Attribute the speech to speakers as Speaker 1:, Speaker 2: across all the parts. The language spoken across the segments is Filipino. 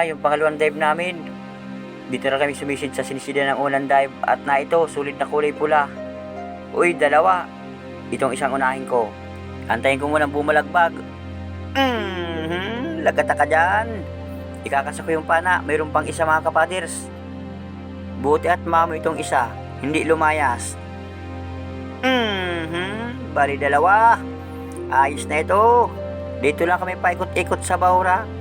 Speaker 1: na yung pangalawang dive namin. Dito na kami sumisid sa sinisida ng unang dive at na ito, sulit na kulay pula. Uy, dalawa. Itong isang unahin ko. Antayin ko munang bumalagbag. Mhm, lagata ka dyan. Ikakasa ko yung pana, mayroon pang isa mga kapaders. Buti at mamo itong isa, hindi lumayas. Mhm, bali dalawa. Ayos na ito. Dito lang kami paikot-ikot sa Baura.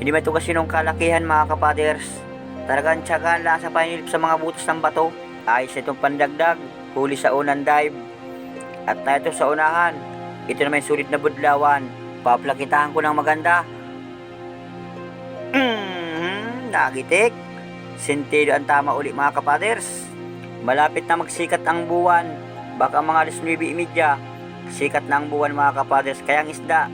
Speaker 1: Hindi man ito kasi nung kalakihan mga kapaders. Talagang tiyagaan lang sa panilip sa mga butas ng bato. Ayos itong pandagdag. Huli sa unang dive. At na sa unahan. Ito naman sulit na budlawan. Paplakitahan ko ng maganda. Mhm, nagitik. Sentido ang tama uli mga kapaders. Malapit na magsikat ang buwan. Baka mga alas 9.30. Sikat na ang buwan mga kapaders. Kaya ang isda,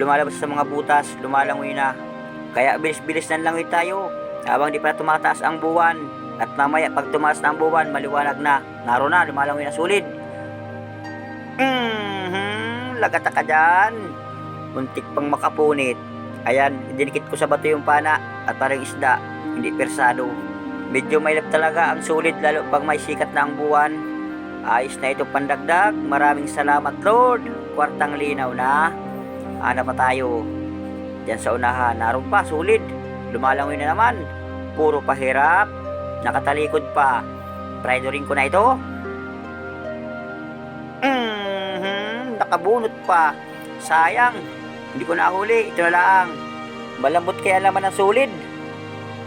Speaker 1: lumalabas sa mga butas, lumalangoy na. Kaya bilis-bilis na langoy tayo. Habang di pa tumataas ang buwan. At mamaya pag tumaas na ang buwan, maliwanag na. Naro na, lumalangoy na sulid. Mhm, lagata ka dyan. Muntik pang makapunit. Ayan, dinikit ko sa bato yung pana at parang isda, hindi persado. Medyo mailap talaga ang sulit lalo pag may sikat na ang buwan. Ayos na ito pandagdag. Maraming salamat Lord. Kwartang linaw na. Ana pa tayo. Diyan sa unahan, naroon pa, sulit. Lumalangoy na naman. Puro pahirap. Nakatalikod pa. Pride rin ko na ito. Mhm, nakabunot pa. Sayang. Hindi ko nahuli. Ito na lang. Malambot kaya laman ng sulid.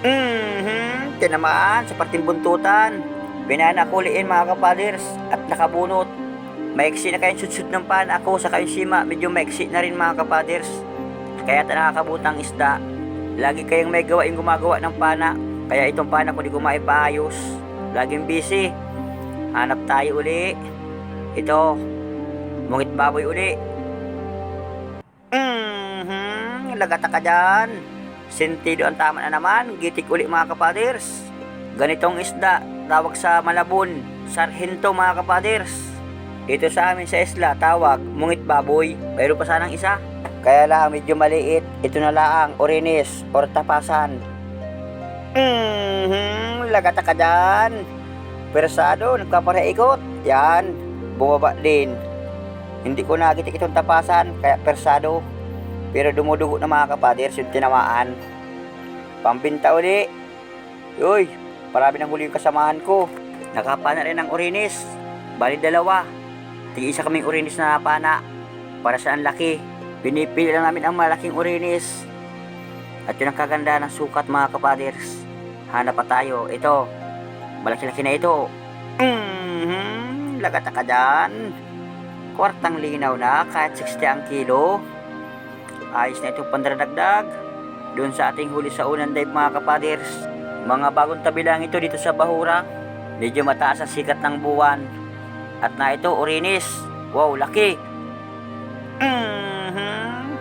Speaker 1: Mhm, tinamaan sa parting buntutan. Pinanakuliin mga kapaders at nakabunot. Maiksi na kayong sudsud ng pan ako sa kayong sima. Medyo maiksi na rin mga kapaders. Kaya ta nakakabutang isda. Lagi kayong may gawain gumagawa ng pana. Kaya itong pana ko di ko maipaayos. Laging busy. Hanap tayo uli. Ito. Mungit baboy uli. Mhm, lagata ka dyan. Sentido ang tama na naman. Gitik uli mga kapaders. Ganitong isda, tawag sa Malabon, Sarhento mga kapaders. Dito sa amin sa isla, tawag, mungit baboy. Mayroon pa sanang isa. Kaya lang, medyo maliit. Ito na lang, orinis or tapasan. Mhm, lagata ka dyan. Persado, nagpapareikot. Yan, bumaba din. Hindi ko nagitik itong tapasan, kaya persado. Pero dumudugo na mga kapaders yung tinamaan. Pambinta uli. Uy, marami nang huli yung kasamahan ko. Nakapana rin ng orinis. Bali dalawa. Tig isa kaming orinis na napana. Para sa ang laki. Pinipili lang namin ang malaking orinis. At yun ang kaganda ng sukat mga kapaders. Hanap pa tayo. Ito. Malaki-laki na ito. Mhm, lagata ka dyan. Kwartang linaw na kahit 60 ang kilo. Ayos na itong pandradagdag. Doon sa ating huli sa unang dive mga kapaders. Mga bagong tabi lang ito dito sa Bahura. Medyo mataas ang sikat ng buwan. At na ito, orinis. Wow, laki. Mhm.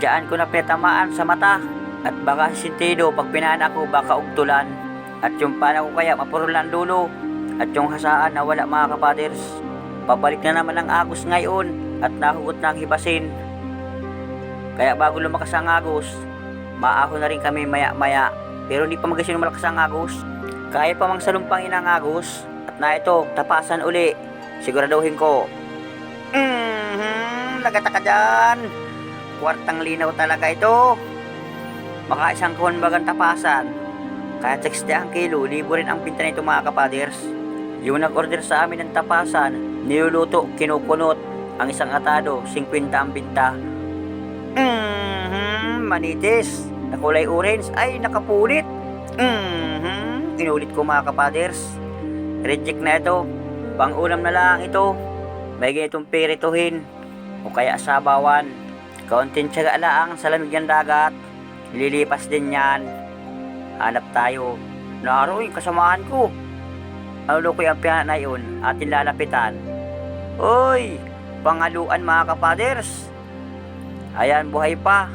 Speaker 1: Diyan ko na pinatamaan sa mata. At baka sintido pag pinana ko baka ugtulan. At yung pana ko kaya mapurulan dulo. At yung hasaan na wala mga kapaders. Pabalik na naman ang agos ngayon at nahugot na ang hibasin. Kaya bago lumakas ang agos, maaho na rin kami maya-maya. Pero hindi pa magasyon malakas ang agos. Kaya pa mang salumpangin ang agos. At na ito, tapasan uli. Siguraduhin ko. Mhm, lagata ka dyan. Kwartang linaw talaga ito. Maka isang bagang tapasan. Kaya 60 ang kilo, libo rin ang pinta nito mga kapaders. Yung nag-order sa amin ng tapasan, niluluto, kinukunot. Ang isang atado, 50 ang binta. Mhm, manitis. Na kulay orange, ay nakapulit. Mhm, inulit ko mga kapaders. Reject na ito. Pang ulam na lang ito. May ganitong pirituhin. O kaya sabawan. Kaunting tiyaga lang sa lamig ng dagat. Lilipas din yan. Hanap tayo. Naro yung kasamahan ko. Ano ko yung piyan na yun? Atin lalapitan. Uy! Pangaluan mga kapaders. Ayan, buhay pa.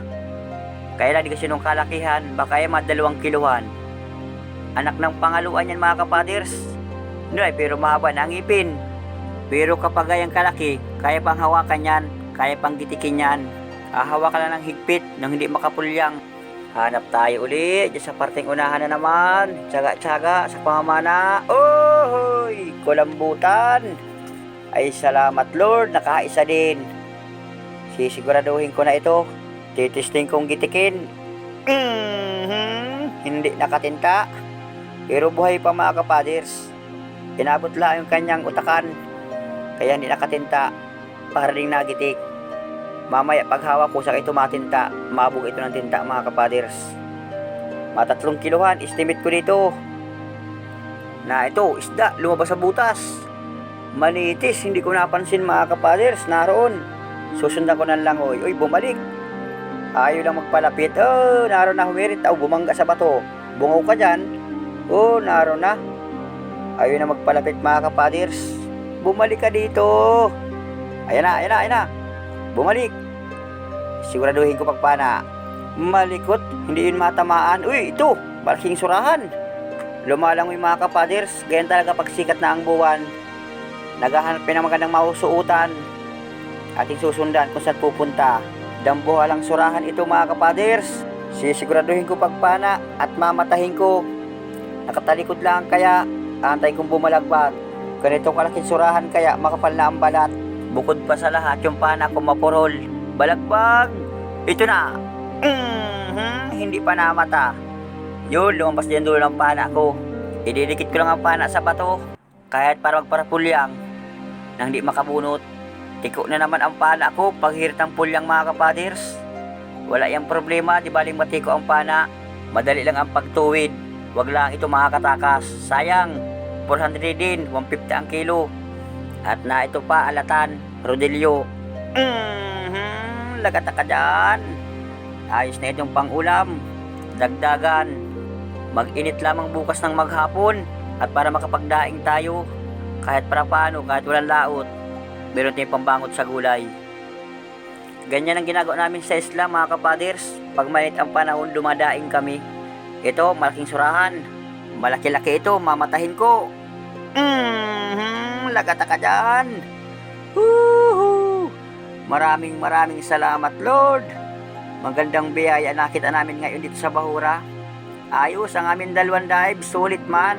Speaker 1: Kailan di kasi nung kalakihan, baka ay mga dalawang kiluhan. Anak ng pangaluan yan mga kapaders. No, ay, pero mahaba na ang ipin. Pero kapag gayang kalaki, kaya pang hawakan yan, kaya pang gitikin yan. Ahawa ka lang ng higpit nang hindi makapulyang. Hanap tayo uli dyan sa parting unahan na naman. Tsaga-tsaga sa pamamana. Ohoy! Kulambutan! Ay salamat Lord, nakaisa din. Sisiguraduhin ko na ito. Titisting kong gitikin. Mhm, Hindi nakatinta. Pero buhay pa mga kapaders. Inabot lang yung kanyang utakan. Kaya hindi nakatinta. Para rin nagitik. Mamaya paghawak ko sa ito matinta, mabog ito ng tinta mga kapaders. Matatlong kiluhan, estimate ko dito. Na ito, isda, lumabas sa butas. Manitis, hindi ko napansin mga kapaders, naroon. Susundan ko ng langoy, uy, bumalik. Ayaw lang magpalapit, oh, naroon na humirit, oh, bumangga sa bato. Bungaw ka dyan, oh, naroon na. Ayaw na magpalapit mga kapaders. Bumalik ka dito. Ayan na, ayan na, ayan na. Bumalik. Siguraduhin ko pagpana. Malikot, hindi yun matamaan. Uy, ito, malaking surahan. Lumalang yung mga kapaders, ganyan talaga pag sikat na ang buwan. Naghahanap pa ng magandang mausuutan. Ating susundan kung saan pupunta. Dambuha lang surahan ito mga kapaders. Sisiguraduhin ko pagpana at mamatahin ko. Nakatalikod lang kaya antay kong bumalagbag. Ganito kalaking surahan kaya makapal na ang balat. Bukod pa sa lahat yung pana ko mapurol. Balagbag! Ito na! Mhm, hindi pa namata. Yun, lumabas din dulo ng pana ko. Ididikit ko lang ang pana sa bato. Kahit para magparapulyang. Nang hindi makabunot. Tiko na naman ang pana ko pag hirit ng pulyang mga kapaders. Wala yung problema, di baling matiko ang pana. Madali lang ang pagtuwid. Wag lang ito makakatakas. Sayang, 400 din, 150 ang kilo. At na ito pa, alatan, rodelyo. Mhm, lagata ka dyan. Ayos na itong pangulam. Dagdagan. Mag-init lamang bukas ng maghapon. At para makapagdaing tayo, kahit para paano, kahit walang laot, meron tayong pambangot sa gulay. Ganyan ang ginagawa namin sa Islam mga kapaders. Pag ang panahon, dumadaing kami. Ito, malaking surahan. Malaki-laki ito, mamatahin ko. Mhm, lagata ka dyan. Woohoo! Maraming maraming salamat, Lord. Magandang biyaya nakita namin ngayon dito sa Bahura. Ayos ang aming dalawang dive, sulit man.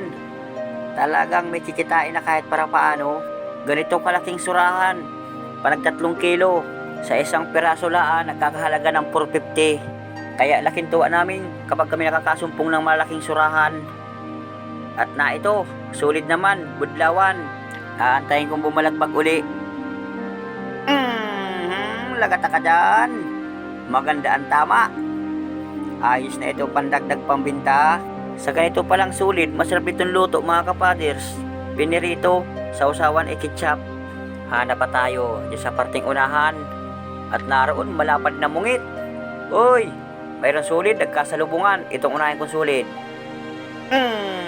Speaker 1: Talagang may kikitain na kahit para paano. Ganito kalaking surahan. Panag tatlong kilo. Sa isang piraso laan, nagkakahalaga ng 450. Kaya laking tuwa namin kapag kami nakakasumpong ng malaking surahan. At na ito, sulit naman, budlawan. Aantayin kong bumalagbag uli. Mhm, lagata ka dyan. Maganda ang tama. Ayos na ito pandagdag pambinta. Sa ganito palang sulit, masarap itong luto mga kapaders. Pinirito, sausawan e ketchup. Hanap pa tayo dyan sa parting unahan. At naroon malapad na mungit. Uy, mayroong sulit, nagkasalubungan. Itong unahin kong sulit. Mhm,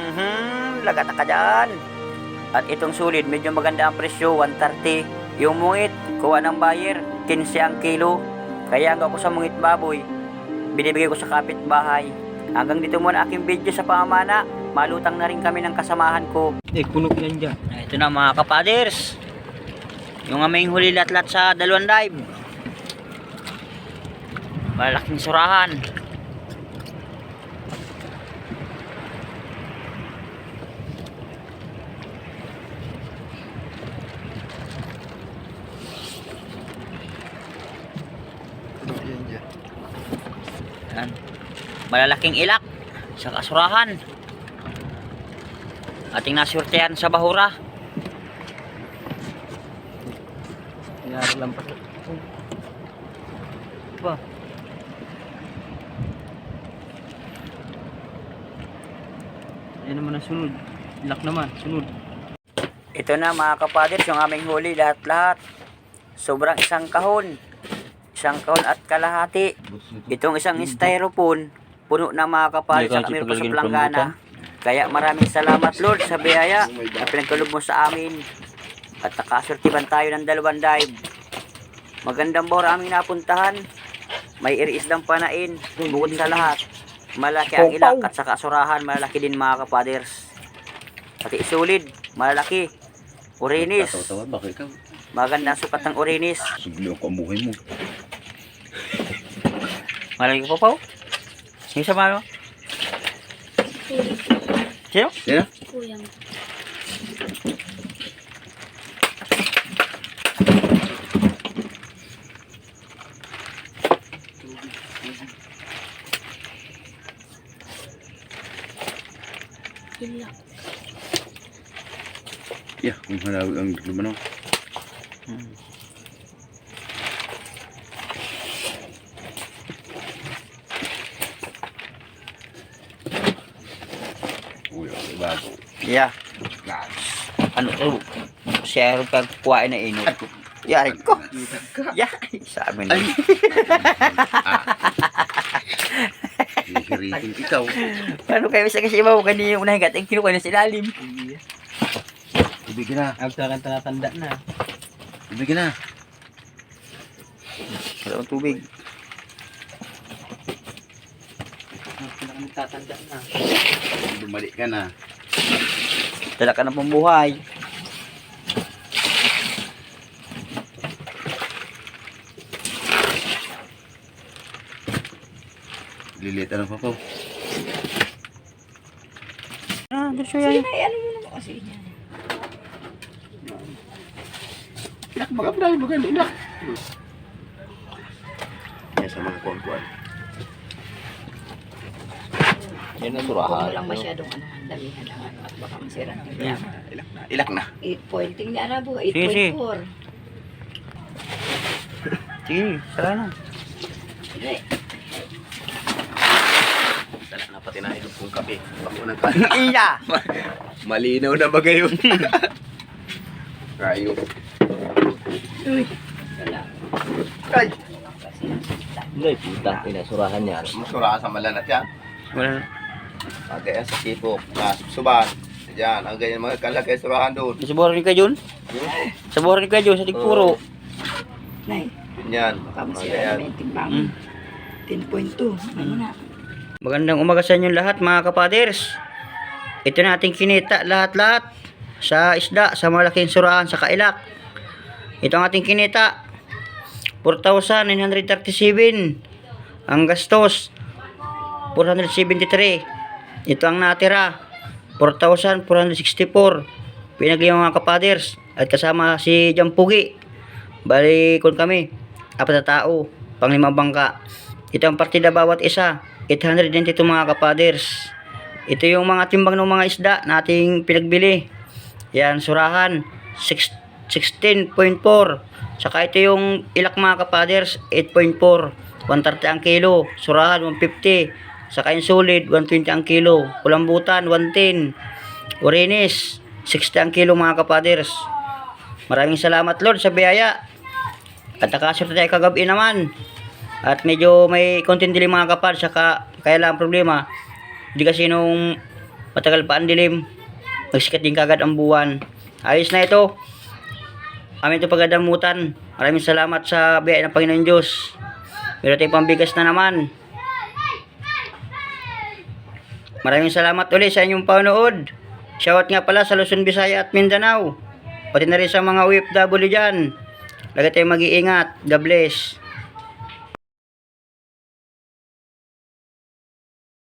Speaker 1: lagata ka dyan. At itong sulit, medyo maganda ang presyo, 130. Yung mungit, kuha ng buyer, 15 ang kilo. Kaya hanggang ako sa mungit baboy, binibigay ko sa kapitbahay. Hanggang dito muna aking video sa pamamana. Malutang na rin kami ng kasamahan ko.
Speaker 2: Eh, puno yan dyan.
Speaker 1: Ito na mga kapaders. Yung aming huli latlat sa dalawang dive. Malaking surahan. Malalaking ilak sa kasurahan. Ating nasurtehan sa bahura.
Speaker 2: Nangyari lang pa. Ba? Yan naman ang sunod. Lock naman, sunod.
Speaker 1: Ito na mga kapaders, yung aming huli lahat-lahat. Sobrang isang kahon. Isang kahon at kalahati. Itong isang styrofoam, puno na mga
Speaker 2: Hindi,
Speaker 1: sa kami pa sa
Speaker 2: ng
Speaker 1: planggana. Kaya maraming salamat Lord sa biyaya na pinagkalog mo sa amin. At nakasurtiban tayo ng dalawang dive. Magandang bawr aming napuntahan. May iriis lang panain. Bukod sa lahat. Malaki ang ilak at sa kasurahan malaki din mga kapaders. Pati isulid, malalaki. Urinis, magandang sukat ng urinis.
Speaker 3: Suglo ang kamuhay mo.
Speaker 1: Malaki pa po. Yung sama mo? Sino?
Speaker 3: Sino?
Speaker 4: Kuya mo. Hilak.
Speaker 3: Ya, kung hanawag ang lumano.
Speaker 1: Hmm.
Speaker 3: Uy, okay, bago.
Speaker 1: Yeah. Ano to? Share pag kuwain na inot. Yari ko. Yeah. Sabi na.
Speaker 3: Ay! Hihiritin ikaw.
Speaker 1: Paano kayo sa kasi ibaw kanina yung unahing gating kinukuha na sa ilalim.
Speaker 3: Ibigin na.
Speaker 2: Ang talagang tatanda na.
Speaker 3: Ibigin na.
Speaker 1: Wala akong tubig.
Speaker 2: Ang talagang tatanda na.
Speaker 3: Bumalik ka na.
Speaker 1: Dala ka ng pambuhay.
Speaker 3: Lilit ano pa po.
Speaker 1: Ah, diretso yan.
Speaker 3: Inak mga pala, bukan inak. Ya, sa mga kuwan-kuwan.
Speaker 1: Yan ang
Speaker 5: Huwag
Speaker 1: surahan.
Speaker 5: mo lang masyadong ano, damihan lang ano, at baka masira
Speaker 1: Yan.
Speaker 3: Ilak na. Ilak na.
Speaker 5: 8 point. Tingnan na po,
Speaker 1: Sige, sige.
Speaker 5: 8.4.
Speaker 1: Sige, sara na.
Speaker 5: Sige.
Speaker 3: Na pati na ilog kong kape. Bako ng ka.
Speaker 1: Iya!
Speaker 3: Malinaw na ba ngayon? Kayo.
Speaker 5: Uy. Wala.
Speaker 3: Ay!
Speaker 2: Hindi, puta. Pinasurahan niya.
Speaker 3: Masura sa malanat yan.
Speaker 1: Wala na.
Speaker 3: Agay sa tipo. Na suban. Diyan. Ang ganyan mga kalagay surahan doon.
Speaker 1: Sa boro ni Kajon? Sa boro ni Kajon, sa Tigpuro.
Speaker 5: Nay,
Speaker 3: Yan.
Speaker 5: baka masira
Speaker 3: yan.
Speaker 5: na yung timbang.
Speaker 1: Mm.
Speaker 5: 10.2. Ano na?
Speaker 1: Magandang umaga sa inyong lahat mga kapaders. Ito na ating kinita lahat-lahat sa isda, sa malaking surahan, sa kailak. Ito ang ating kinita. 4,937. Ang gastos, 473. Ito ang natira, 4,464. Pinaglima mga kapaders. At kasama si Jampugi. Bali kun kami. Apat na tao. Panglimang bangka. Ito ang partida bawat isa. 892 mga kapaders. Ito yung mga timbang ng mga isda nating pinagbili. Yan, surahan. six- 16.4. Saka ito yung ilak mga kapaders. 8.4. 130 ang kilo. Surahan, 150. Saka yung solid, 120 ang kilo. Kulambutan, 110. Orinis, 60 ang kilo mga kapaders. Maraming salamat Lord sa biyaya. At nakasort tayo kagabi naman. At medyo may konting dilim mga kapal, saka kaya lang ang problema. Di kasi nung matagal pa ang dilim, magsikat din kagad ang buwan. Ayos na ito. Amin ito pagadamutan. Maraming salamat sa biyaya ng Panginoon Diyos. Meron tayong pambigas na naman. Maraming salamat ulit sa inyong panood. Shoutout nga pala sa Luzon, Visaya at Mindanao. Pati na rin sa mga OFW dyan. Lagi tayong mag-iingat. God bless.